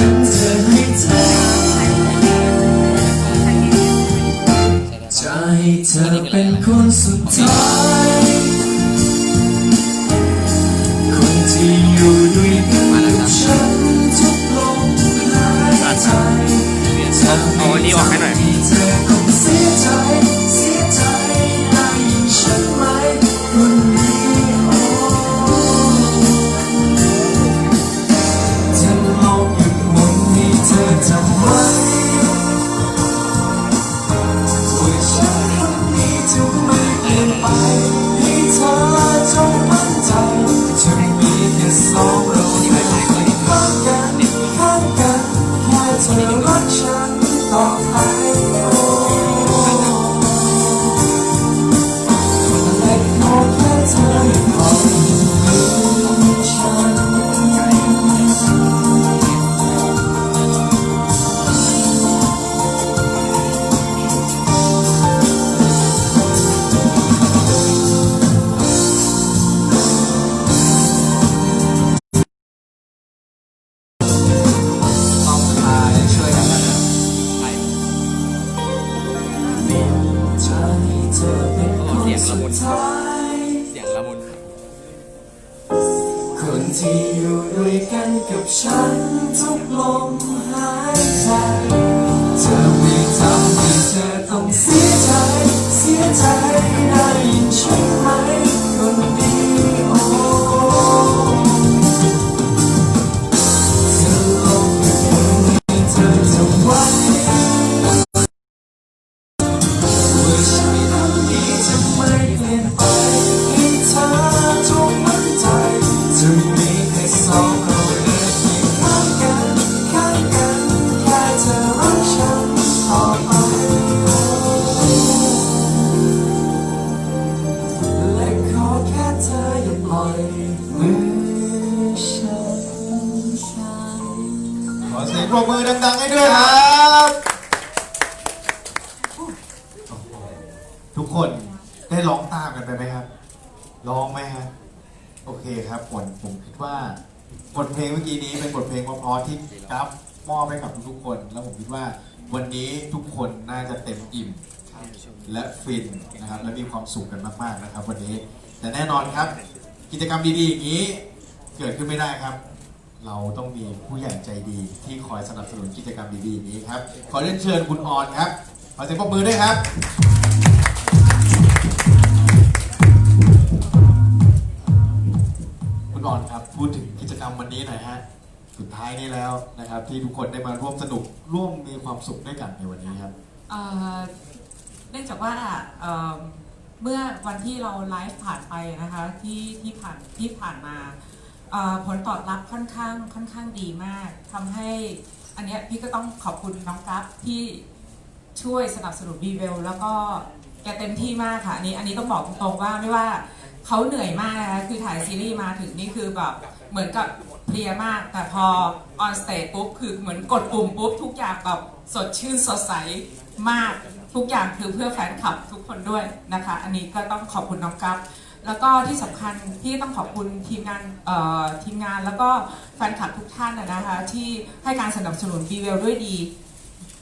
จะให้เธอจะให้เธอเป็นคนสุดท้าย และฟินนะครับ และมีความสุขกันมาก ๆนะครับ วันนี้ แต่แน่นอนครับ กิจกรรมดีๆอย่างนี้เกิดขึ้นไม่ได้ครับ เราต้องมีผู้ใหญ่ใจดีที่คอยสนับสนุนกิจกรรมดีๆนี้ครับ ขอเรียนเชิญคุณออนครับ ขอเสียงปรบมือด้วยครับ คุณออนครับพูดถึงกิจกรรมวันนี้หน่อยฮะสุดท้ายนี้แล้วนะครับ ที่ทุกคนได้มาร่วมสนุกร่วมมีความสุขด้วยกันในวันนี้ครับ เอ่อ เนื่องจากว่าเมื่อวันที่เราไลฟ์ผ่านไปนะคะที่ที่ผ่านที่ผ่านมาผลตอบรับค่อนข้างค่อนข้างดีมากทำให้อันนี้พี่ก็ต้องขอบคุณน้องกัฟที่ช่วยสนับสนุนบีเวลแล้วก็แกเต็มที่มากค่ะอันนี้อันนี้ต้องบอกตรงๆว่าไม่ว่าเขาเหนื่อยมากนะคะคือถ่ายซีรีส์มาถึงนี่คือแบบเหมือนกับเพลียมาก แต่พอออนสเตจปุ๊บคือเหมือนกดปุ่มปุ๊บทุกอย่างแบบสดชื่นสดใสมาก ทุกอย่างคือเพื่อแฟนคลับทุกคนด้วยนะคะ อันนี้ก็ต้องขอบคุณน้องกัฟแล้วก็ที่สำคัญที่ต้องขอบคุณทีมงานทีมงานแล้วก็แฟนคลับทุกท่านนะนะคะที่ให้การสนับสนุนบีเวลด้วยดี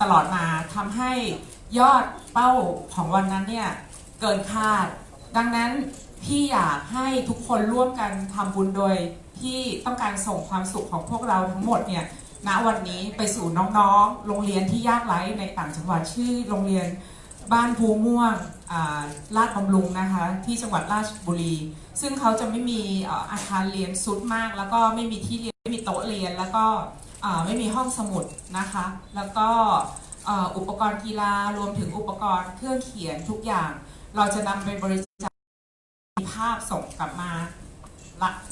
ตลอดมาทำให้ยอดเป้าของวันนั้นเนี่ยเกินคาด ดังนั้นพี่อยากให้ทุกคนร่วมกันทำบุญโดยที่ต้องการส่งความสุขของพวกเราทั้งหมดเนี่ย ณวันนี้ไปสู่น้องๆ โรงเรียนที่ยากไร้ในต่างจังหวัดชื่อโรงเรียนบ้านภูม่วงลาดบำรุงนะคะที่จังหวัดราชบุรี ซึ่งเขาจะไม่มีอาคารเรียนสุดมาก แล้วก็ไม่มีที่เรียนไม่มีโต๊ะเรียน แล้วก็ไม่มีห้องสมุดนะคะ แล้วก็อุปกรณ์กีฬารวมถึงอุปกรณ์เครื่องเขียนทุกอย่าง เราจะนำไปบริจาคมีภาพส่งกลับมา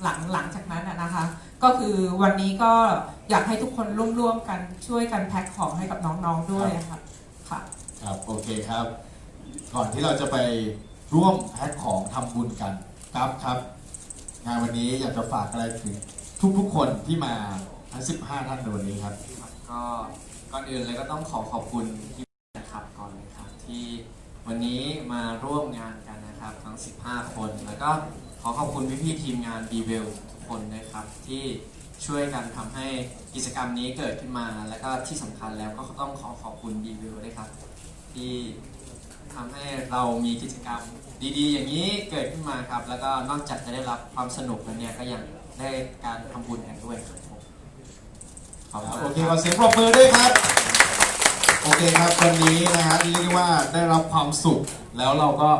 หลังหลังจากนั้นนะคะ ก็คือวันนี้ก็อยากให้ทุกคนร่วมๆกันช่วยกันแพ็คของให้กับน้องๆด้วยค่ะค่ะ ครับโอเคครับ ก่อนที่เราจะไปร่วมแพ็คของทำบุญกันครับครับ งานวันนี้อยากจะฝากอะไรถึงทุกๆคนที่มาทั้ง 15 ท่านในวันนี้ครับ ก็ก่อนอื่นเลยก็ต้องขอขอบคุณที่นะครับก่อนเลยครับที่วันนี้มาร่วมงานกันนะครับทั้ง 15 คน แล้วก็ขอขอบคุณพี่ๆทีมงาน b ีเวลทุก คนนะครับ ที่ช่วยกันทำให้กิจกรรมนี้เกิดขึ้นมา แล้วก็ที่สำคัญแล้วก็ต้องขอขอบคุณดีวิวด้วยครับ ที่ทำให้เรามีกิจกรรมดีๆ อย่างนี้เกิดขึ้นมาครับ แล้วก็นอกจากจะได้รับความสนุกแล้วเนี่ยก็ยังได้การทำบุญกันด้วยครับผมขอบคุณโอเคขอเสียงปรบมือด้วยครับโอเคครับวันนี้นะฮะเรียกได้ว่าได้รับความสุขแล้วเราก็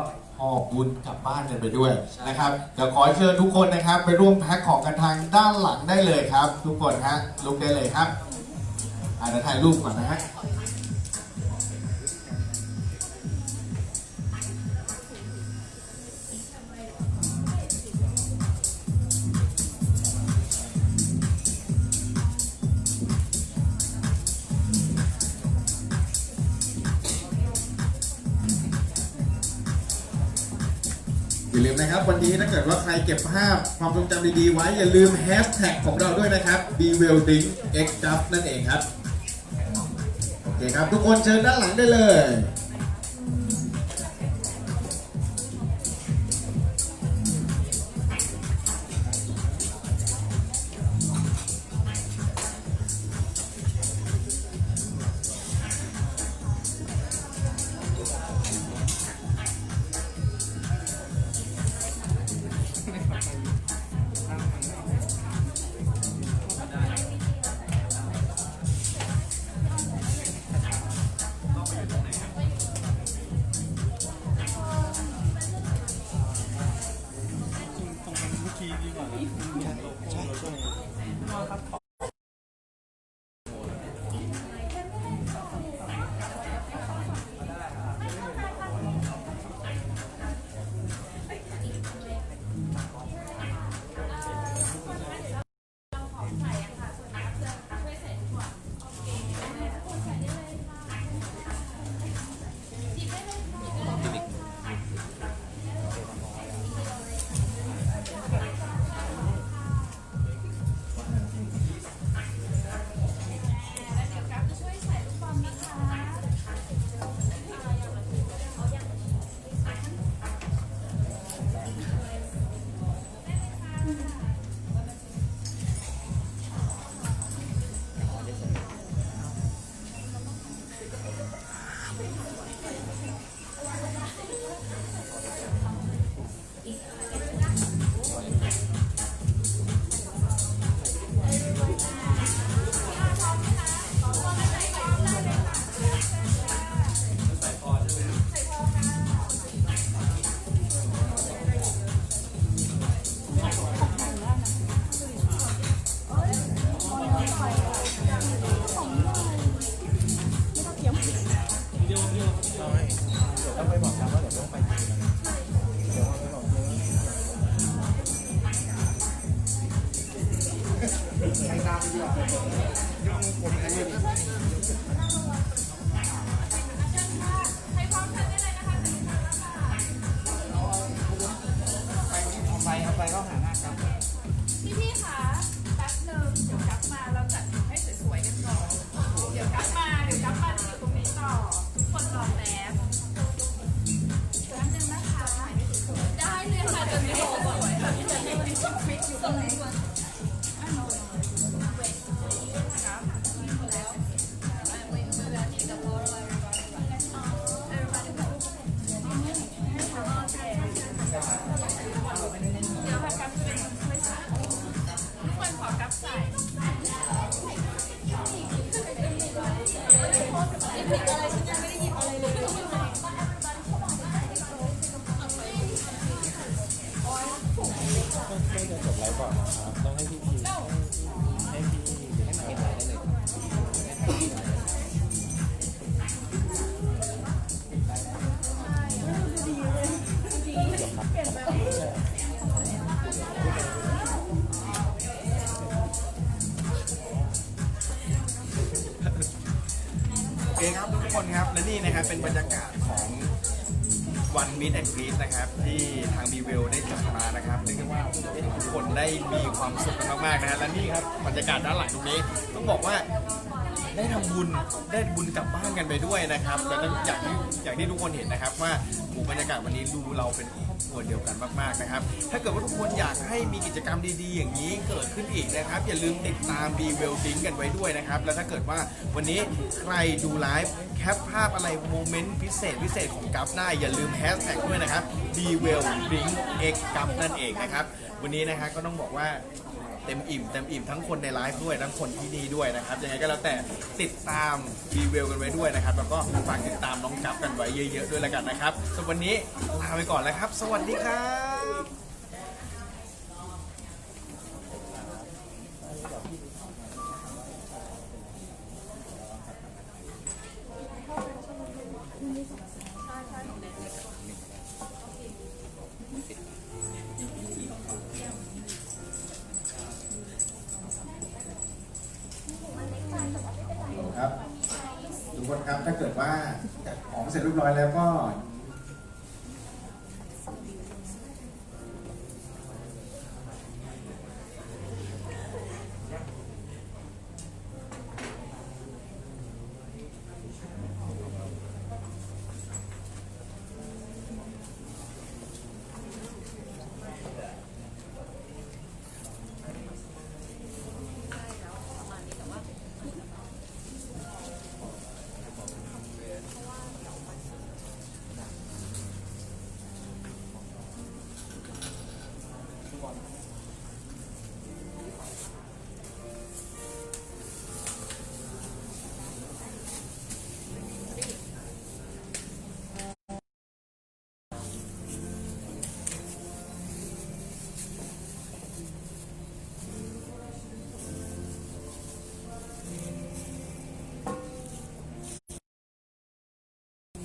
ออกบุญกลับบ้านกันไปด้วยนะครับเดี๋ยวขอเชิญทุกคนนะครับ ไปร่วมแพ็คของกันทางด้านหลังได้เลยครับ ทุกคนฮะลุกได้เลยครับอาจจะถ่ายรูปก่อนนะฮะ นะครับ วันนี้ถ้าเกิดว่าใครเก็บภาพความทรงจำดีๆไว้อย่าลืมแฮชแท็กของเราด้วยนะครับ be w e l d i n g x j u f นั่นเองครับ โอเคครับ ทุกคนเชิญด้านหลังได้เลย อย่างที่อย่างที่ทุกคนเห็นนะครับว่าหมู่บรรยากาศวันนี้ดูเราเป็นครอบครัวเดียวกันมากๆนะครับ ถ้าเกิดว่าทุกคนอยากให้มีกิจกรรมดีๆ อย่างนี้เกิดขึ้นอีกนะครับ อย่าลืมติดตาม b w e l d i n k กันไว้ด้วยนะครับ แล้วถ้าเกิดว่าวันนี้ใครดูไลฟ์แคปภาพอะไรโมเมนต์พิเศษพิเศษของกัฟได้อย่าลืมแฮชแท็กด้วยนะครับ b w e l d i n k x กัฟนั่นเองนะครับวันนี้นะฮะก็ต้องบอกว่า เต็มอิ่มเต็มอิ่มทั้งคนในไลฟ์ด้วยทั้งคนที่นี่ด้วยนะครับยังไงก็แล้วแต่ติดตามรีวิวกันไว้ด้วยนะครับ แล้วก็ฝากติดตามน้องกัฟกันไว้เยอะ ๆ ด้วยแล้วกันนะครับสำหรับวันนี้ลาไปก่อนแล้วครับ สวัสดีครับ ครับทุกคนครับถ้าเกิดว่าจัดของเสร็จเรียบร้อยแล้วก็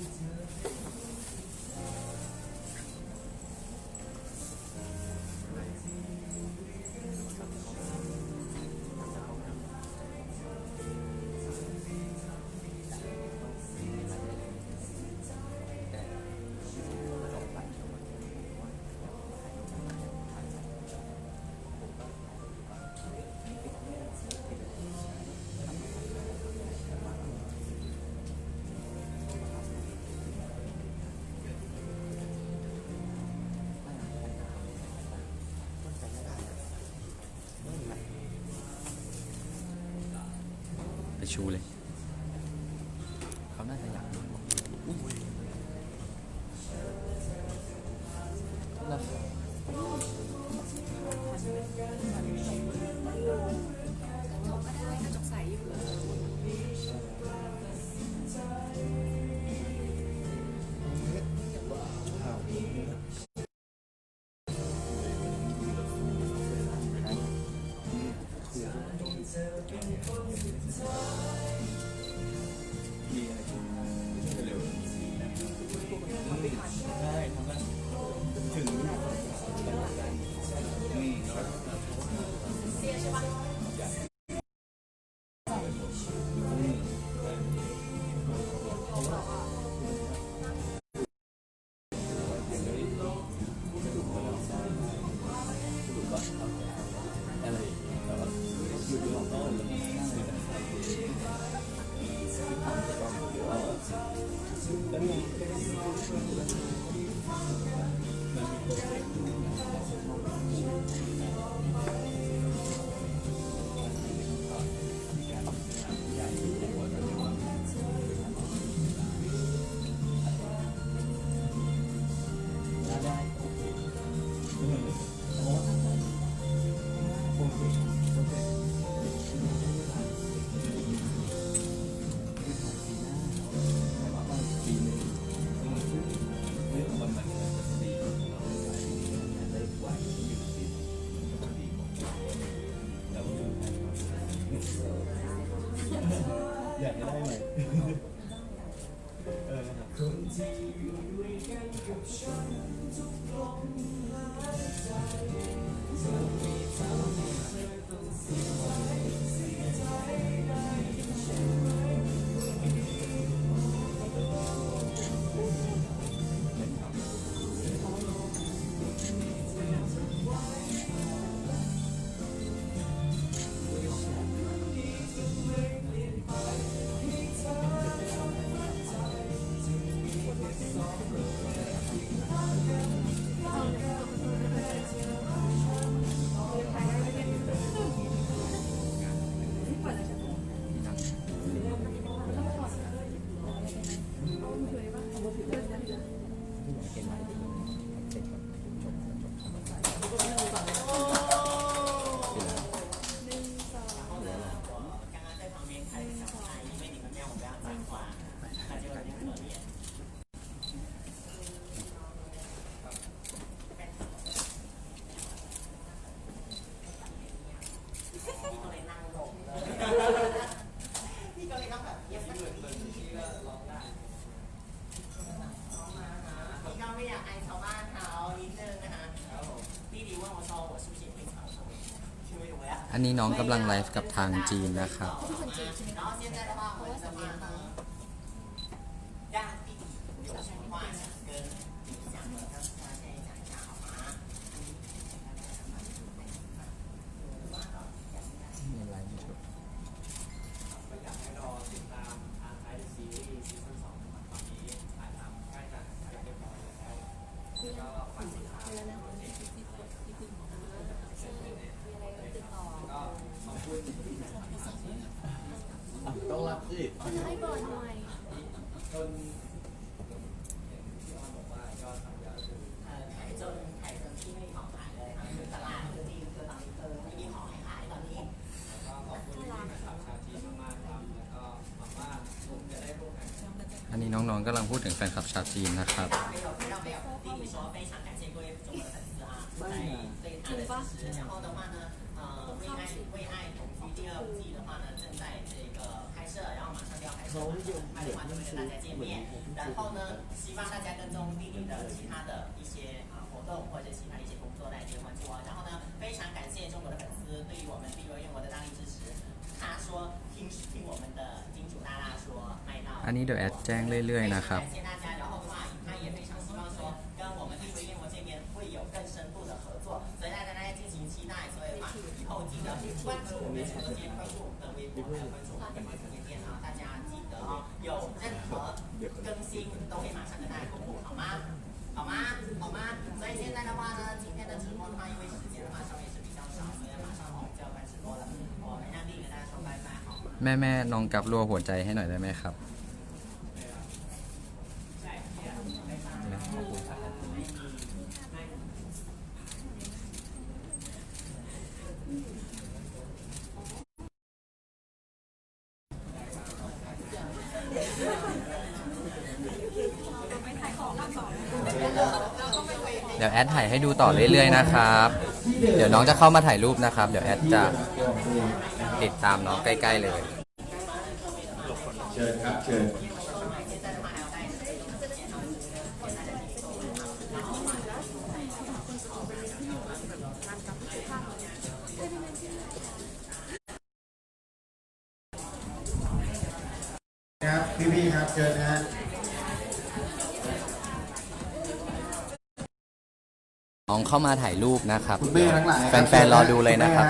ไป ชูเลย เขาน่าจะอยากดู ที่อยู่ด้วยกันกับฉันทุกลมหายใจเธอมีเธอ น้องกำลังไลฟ์กับทางจีนนะครับ กำลังพูดถึงแฟนคลับชาวจีนนะครับ 没有，没有，没有。弟弟说非常感谢各位中国的粉丝啊，在对他的支持。然后的话呢，呃，为爱为爱同居第二季的话呢，正在这个拍摄，然后马上就要开始，快的话就会跟大家见面。然后呢，希望大家跟踪弟弟的其他的一些啊活动或者其他一些工作来点关注哦。然后呢，非常感谢中国的粉丝对于我们碧螺用我的大 อันนี้เดี๋ยวแอดแจ้งเรื่อยๆนะครับแม่แม่ลองกับรัวหัวใจให้หน่อยได้ไหมครับ ดี๋ยวแอดถ่ายให้ดูต่อเรื่อยๆนะครับ เดี๋ยวน้องจะเข้ามาถ่ายรูปนะครับ เดี๋ยวแอดจะติดตามน้องใกล้ ๆ เลย เชิญครับเชิญ น้องเข้ามาถ่ายรูปนะครับคุณแม่ทั้งหลายคบแฟนๆรอดูเลยนะครับ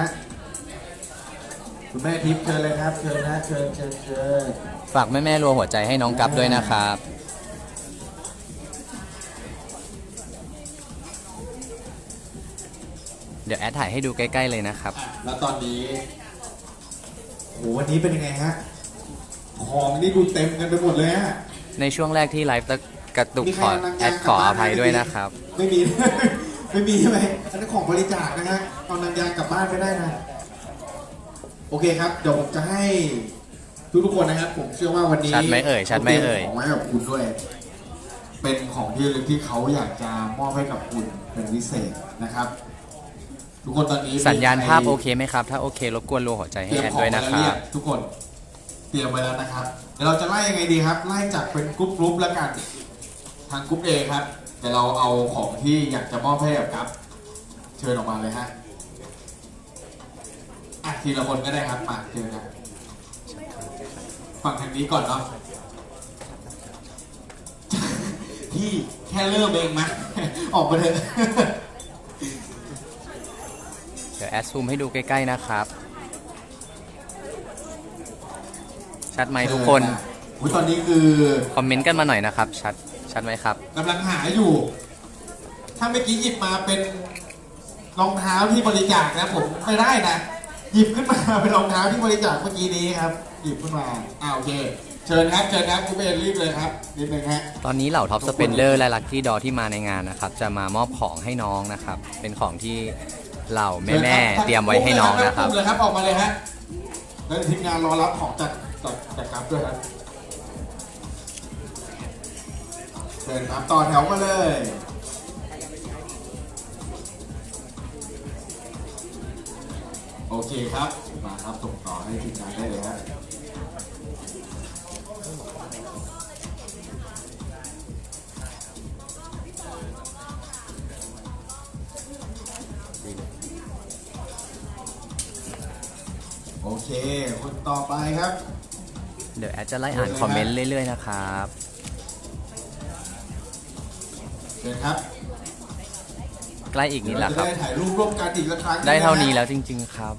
คุณแม่ทิพย์เชิญเลยครับ เชิญนะเชิญเชิญเชิญฝากแม่แม่ๆรัวหัวใจให้น้องกับด้วยนะครับ เดี๋ยวแอดถ่ายให้ดูใกล้ๆเลยนะครับ แล้วตอนนี้โหวันนี้เป็นยังไงฮะ ของนี่ดูเต็มกันไปหมดเลยฮะ ในช่วงแรกที่ไลฟ์ตะกระตุกมีใคขรอกำลังแอจะดกขลับอบ้าอนภัยด้วยนะครับ ไม่มี ไม่มีใช่ไหมอันนั้นของบริจาคนะฮะเอานางยางกลับบ้านไม่ได้นะ โอเคครับ เดี๋ยวผมจะให้ทุกๆคนนะครับ ผมเชื่อว่าวันนี้ชัดไหมเอ่ยชัดไหมเอ่ยของไว้กับคุณด้วย เป็นของที่ระลึกที่เขาอยากจะมอบให้กับคุณเป็นพิเศษนะครับ ทุกคนตอนนี้สัญญาณมีใครภาพโอเคไหมครับ ถ้าโอเครบกวนรัวหัวใจเตให้รียมแอดของด้วยไว้นะแล้วคเรีรัยบ กทุกคนเตรียมไว้แล้วนะครับ เดี๋ยวเราจะไล่ยังไงดีครับ ไล่จากเป็นกรุ๊ปกรุ๊ปแล้วกัน ทางกรุ๊ปเอครับ เดี๋ยวเราเอาของที่อยากจะมอบให้กับกัฟเชิญออกมาเลยฮะอะทีละคนก็ได้ครับมาเชิญนะฝั่งทางนี้ก่อนเนาะพี่แค่เริ่มเองมาออกมาเถอะเดี๋ยวแอดซูมให้ดูใกล้ๆนะครับ ชัดไหมทุกคน อุ๊ยตอนนี้คือ คอมเมนต์กันมาหน่อยนะครับ ชัด ชัดไหมครับ กำลังหาอยู่ ถ้าเมื่อกี้หยิบมาเป็นรองเท้าที่บริจาคนะผมไม่ได้นะ หยิบขึ้นมาเป็นรองเท้าที่บริจาคเมื่อกี้นี้ครับ หยิบขึ้นมาอ่าโอเค เชิญครับ เชิญครับคุณเบนรีบเลยครับนิดนึงฮะ ตอนนี้เหล่าท็อปสเปนเดอร์และลัคกี้ดอที่มาในงานนะครับ จะมามอบของให้น้องนะครับ เป็นของที่เหล่าแม่ๆเตรียมไว้ให้น้องนะครับ เลยครับออกมาเลยฮะแล้วทีมงานรอรับของจากจากจากกราฟด้วยครับ เชิญครับต่อแถวมาเลยโอเคครับ มาครับส่งต่อให้ทีมงานได้เลยฮะโอเค คนต่อไปครับ เดี๋ยวแอดจะไล่อ่านคอมเมนต์เรื่อยๆนะครับ เชิญครับใกล้อีกนิดละครับเดี๋ยวจะได้ถ่ายรูปร่วมกันอีกสักครั้งได้เท่านี้ะฮะแล้วจริง ๆ ครับ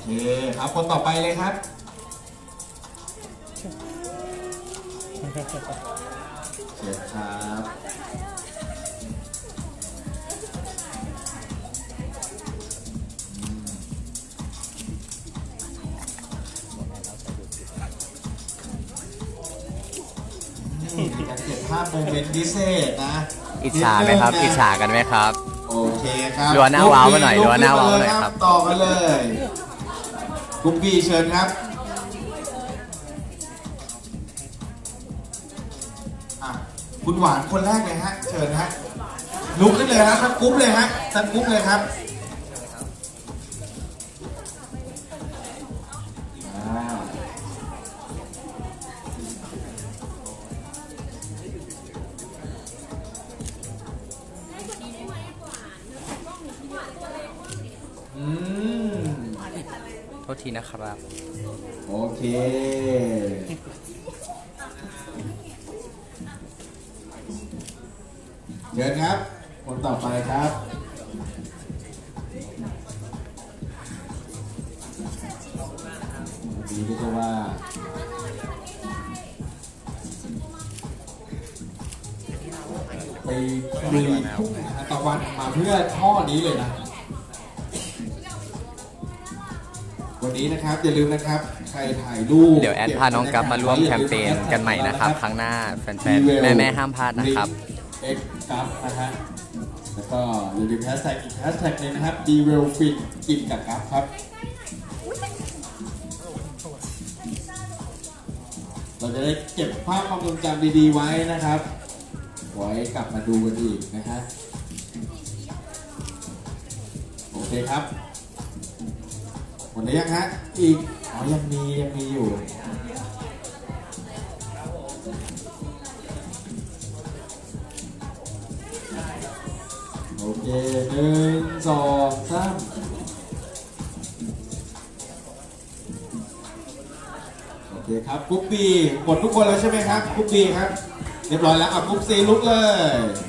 เคครับคนต่อไปเลยครับเชิญครับอืมนี่มีการเก็บภาพโมเมนต์พิเศษนะอิจฉาไหมครับอิจฉากันไหมครับ โอเคครับรัวหน้าว้าวมาหน่อยรัวหน้าว้าวมาหน่อยครับ ต่อกันเลย กุ๊กกี้เชิญครับคุณหวานคนแรกเลยฮะ เชิญฮะลุกขึ้นเลยฮะทั้งกรุ๊ปเลยฮะทั้งกรุ๊ปเลยครับ ทษทีนะครับ โอเค เชิญครับ คนต่อไปครับ ดีก็จะว่าไปกรีทุ่งตะวันมาเพื่อท่อนี้เลยนะ นนี้นะครับ อย่าลืมนะครับ ใครถ่ายรูปเดี๋ยวแอดพาน้องกัฟมาร่วมแคมเปญกันใหม่นะครับครั้งหน้าแฟนๆแม่ๆห้ามพลาดนะครับเอ็กกัฟนะฮะแล้วก็อย่าลืมแฮชแท็กอีกแฮชแท็กหนึงนะครับ d w e l f i n กินกับกัฟครับ เราจะได้เก็บภาพความทรงจำดีๆไว้นะครับ ไว้กลับมาดูกันอีกนะฮะโอเคครับห มดแล้วยังฮะ อีก อ๋อ ยังมียังมีอยู่ โอเคหนึ่งสองสามโอเคครับกรุ๊ปบีหมดทุกคนแล้วใช่ไหมครับกรุ๊ปบีครับ เรียบร้อยแล้วอะกรุ๊ปซีลุกเลย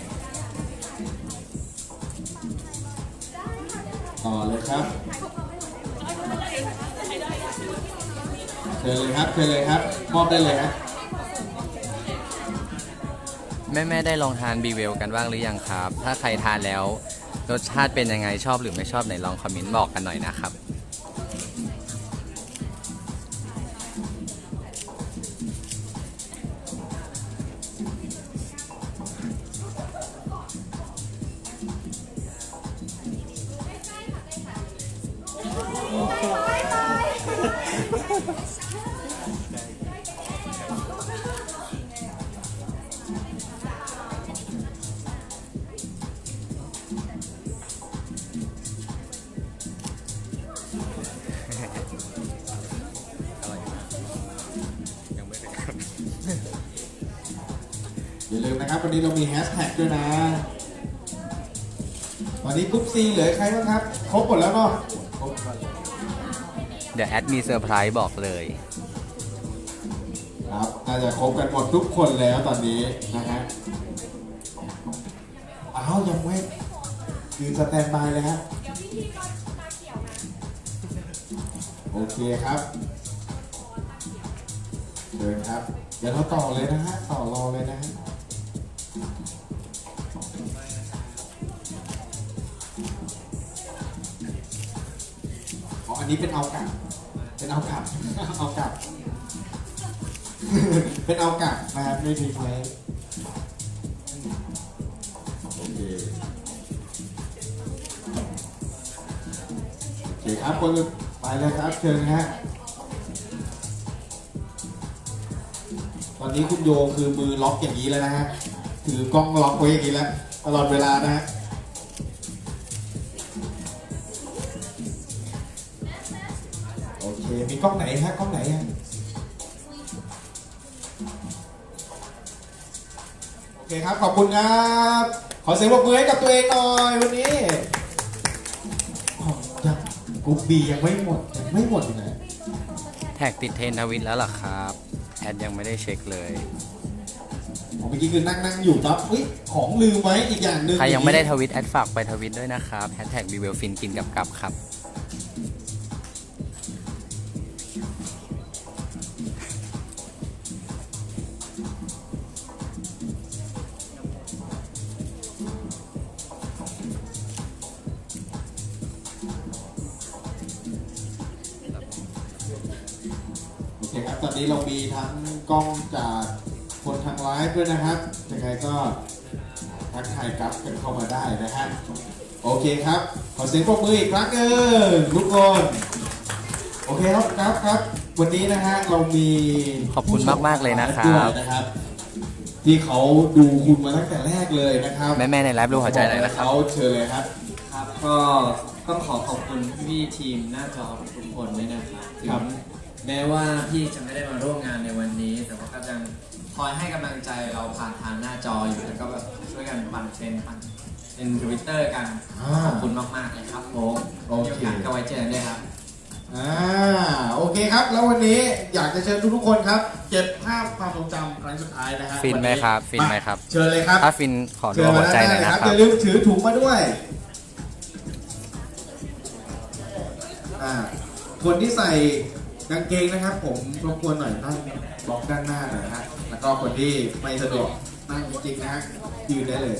ชิญเลยครับเชิญเลยครับมอบได้เลยครับแม่ได้ลองทานบีเวลกันบ้างหรือยังครับ ถ้าใครทานแล้ว รสชาติเป็นยังไงชอบหรือไม่ชอบไหนลองคอมเมนต์บอกกันหน่อยนะครับ ดี๋ยวแอดมีเซอร์ไพรส์บอกเลย ครับน่าจะครบกันหมดทุกคนแล้วตอนนี้นะฮะอ้าวยังไม่คือสแตนบายเลยฮะเดี๋ยวพี่ๆก็ตาเขียวนะโอเคครับเชิญครับ เดี๋ยวเราต่อเลยนะฮะ ต่อรอเลยนะฮะอ๋ออันนี้เป็นเอากลับ เป็นเอากลับ เอากลับ เป็นเอากลับนะครับไม่ทิ้งไว้โอเคโอเคครับคนไปเลยครับเชิญฮะตอนนี้คุณโยคือมือล็อกอย่างนี้แล้วนะฮะถือกล้องล็อกไว้อย่างนี้แล้วตลอดเวลานะฮะ เค มีกล้องไหนฮะกล้องไหนฮะโอเคครับ ขอบคุณครับ ขอเสียงปรบมือให้กับตัวเองหน่อยวันนี้อ๋อยังกรุ๊ปบียังไม่หมดยังไม่หมดอยู่นะแท็กติดเทรนด์ทวิตแล้วเหรอครับ แอดยังไม่ได้เช็คเลยผมเมื่อกี้คือนั่งนั่งอยู่ปั๊บเฮ้ยของลืมไว้อีกอย่างหนึ่ง ใครยังไม่ได้ทวิตแอดฝากไปทวิตด้วยนะครับแฮชแท็กบีเวลฟินกินกับกับครับ กล้องจากคนทางไลฟ์ด้วยนะครับยังไงก็ทักทายกับกันเข้ามาได้นะฮะโอเคครับ ขอเสียงปรบมืออีกครั้งหนึ่งทุกคนโอเคครับครับครับ วันนี้นะฮะเรามีขอบคุณมากๆเลยนะครับด้วยนะครับ ที่เขาดูคุณมาตั้งแต่แรกเลยนะครับ แม่แม่ๆในไลฟ์รูปหัวใจเลยนะครับเขาเชิญเลยครับครับ ก็ต้องขอขอบคุณพี่ๆทีมหน้าจอทุกคนด้วยนะครับถึครับง แม้ว่าพี่จะไม่ได้มาร่วมงานในวันนี้ แต่ว่าก็ยังคอยให้กำลังใจเราผ่านทางหน้าจออยู่แล้วก็แบบช่วยกันปั่นเทรนด์ปั่นเป็นทวิตเตอร์กันอ่า ขอบคุณมากๆเลยครับผมโอเค มีโอกาสก็ไว้เจอกันด้วยครับ อ่าโอเคครับ แล้ววันนี้อยากจะเชิญทุกๆคนครับ เก็บภาพความทรงจำครั้งสุดท้ายนะฮะฟินไหมครับฟินไหมครับเชิญเลยครับถ้าฟินขอดูหัวใจหน่อยนะคอรับย่าลืมถือถุงมาด้วยอ่าคนที่ใส่ กางเกงนะครับ ผมรบกวนหน่อยนั่งบล็อกด้านหน้าหน่อยนะฮะแล้วก็คนที่ไม่สะดวกนั่งจริงๆนะฮะยืนได้เลย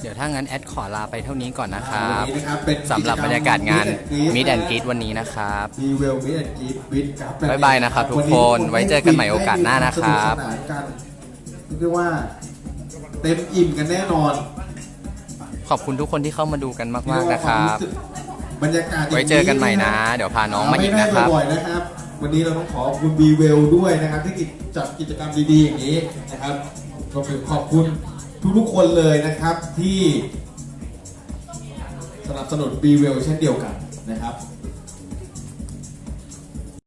เดี๋ยวถ้างั้นแอดขอลาไปเท่านี้ก่อนนะครับวันนี้นะครับเป็นสำหรับบรรยากาศงาน Meet and Greet มิดแอนกรีดวันนี้นะครับมีเวลมิดกีวิดครับบ๊ายบายนะครับทุกคนไว้เจอกันใหม่โอกาสหน้านะครับสนุกสนานกันเรียกว่าเต็มอิ่มกันแน่นอน ขอบคุณทุกคนที่เข้ามาดูกันมาก ๆ นะครับ บรรยากาศย่างไว้เจอกันใหม่นะ เดี๋ยวพาน้องมาอีกนะครับไม่ได้บ่อยๆนะครับ วันนี้เราต้องขอบคุณบีเวลด้วยนะครับที่จัดกิจกรรมดีๆอย่างนี้นะครับรวมถึงขอบคุณทุกๆคนเลยนะครับที่สนับสนุนบีเวลเช่นเดียวกันนะครับ